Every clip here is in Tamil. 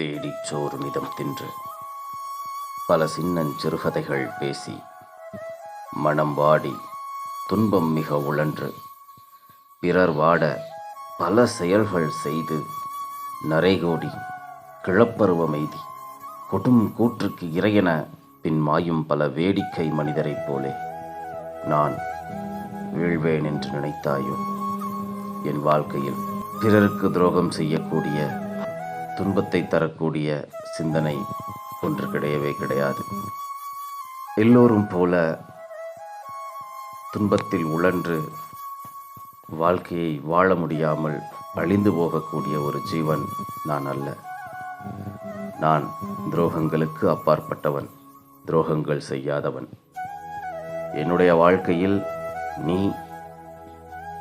தேடிச் சோறு மிதம் தின்று. பல சின்னஞ் சிறுகதைகள் பேசி மனம் வாடி துன்பம் மிக உழன்று. பிறர் வாட பல செயல்கள் செய்து நரைகோடி கிளப்பருவமெய்தி கொடும் கூற்றுக்கு இறையென பின் மாயும் பல வேடிக்கை மனிதரைப் போலே. நான் வீழ்வேன் என்று நினைத்தாயோ? என் வாழ்க்கையில் பிறருக்கு துரோகம் செய்யக்கூடிய துன்பத்தை தரக்கூடிய சிந்தனை ஒன்று கிடையவே கிடையாது. எல்லோரும் போல துன்பத்தில் உழன்று வாழ்க்கையை வாழ முடியாமல் அழிந்து போகக்கூடிய ஒரு ஜீவன் நான் அல்ல. நான் துரோகங்களுக்கு அப்பாற்பட்டவன் துரோகங்கள் செய்யாதவன். என்னுடைய வாழ்க்கையில் நீ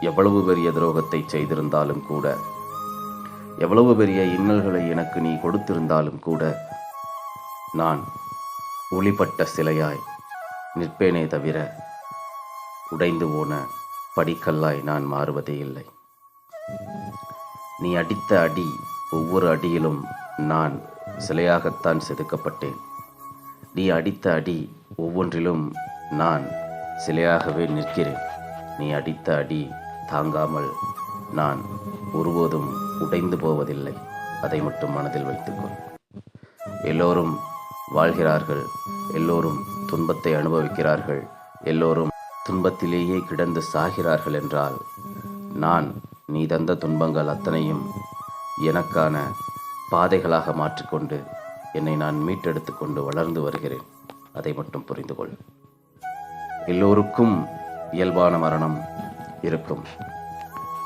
எவ்வளவு பெரிய துரோகத்தை செய்திருந்தாலும் கூட எவ்வளவு பெரிய இன்னல்களை எனக்கு நீ கொடுத்திருந்தாலும் கூட நான் ஒளிப்பட்ட சிலையாய் நிற்பேனே தவிர உடைந்து போன படிக்கல்லாய் நான் மாறுவதே இல்லை. நீ அடித்த அடி ஒவ்வொரு அடியிலும் நான் சிலையாகத்தான் செதுக்கப்பட்டேன். நீ அடித்த அடி ஒவ்வொன்றிலும் நான் சிலையாகவே நிற்கிறேன். நீ அடித்த அடி தாங்காமல் நான் ஒருபோதும் உடைந்து போவதில்லை. அதை மட்டும் மனதில் வைத்துக்கொள். எல்லோரும் வாழ்கிறார்கள். எல்லோரும் துன்பத்தை அனுபவிக்கிறார்கள். எல்லோரும் துன்பத்திலேயே கிடந்து சாகிறார்கள் என்றால் நான் நீ தந்த துன்பங்கள் அத்தனையும் எனக்கான பாதைகளாக மாற்றிக்கொண்டு என்னை நான் மீட்டெடுத்து கொண்டு வளர்ந்து வருகிறேன். அதை மட்டும் புரிந்து கொள் எல்லோருக்கும் இயல்பான மரணம் இருக்கும்.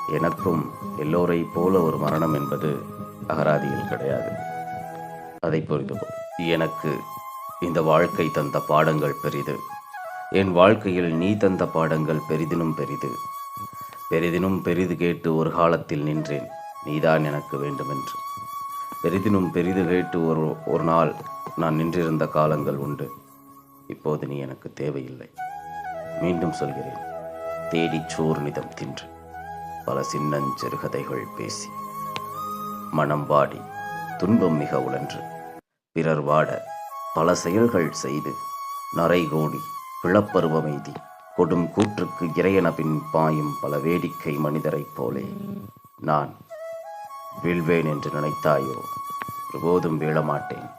எனக்கும் எல்லோரை போல ஒரு மரணம் என்பது அகராதியில் கிடையாது. அதை புரிந்து எனக்கு இந்த வாழ்க்கை தந்த பாடங்கள் பெரிது. என் வாழ்க்கையில் நீ தந்த பாடங்கள் பெரிதினும் பெரிது. பெரிதினும் பெரிது கேட்டு ஒரு காலத்தில் நின்றேன். நீதான் எனக்கு வேண்டுமென்று. பெரிதினும் பெரிது கேட்டு ஒரு ஒரு நாள் நான் நின்றிருந்த காலங்கள் உண்டு. இப்போது நீ எனக்கு தேவையில்லை. மீண்டும் சொல்கிறேன். தேடிச் சோறு நிதம் தின்று. பல சின்னஞ்சிறுகதைகள் பேசி. மனம் வாடி துன்பம் மிக உழன்று. பிறர் வாட பல செயல்கள் செய்து நரைகோடி பிளப்பருவமெய்தி கொடும் கூற்றுக்கு இறையன பின் பாயும் பல வேடிக்கை மனிதரைப் போலே. நான் வீழ்வேன் என்று நினைத்தாயோ? ஒருபோதும் வீழமாட்டேன்.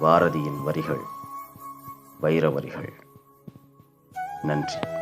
பாரதியின் வரிகள் வைர வரிகள் நன்றி.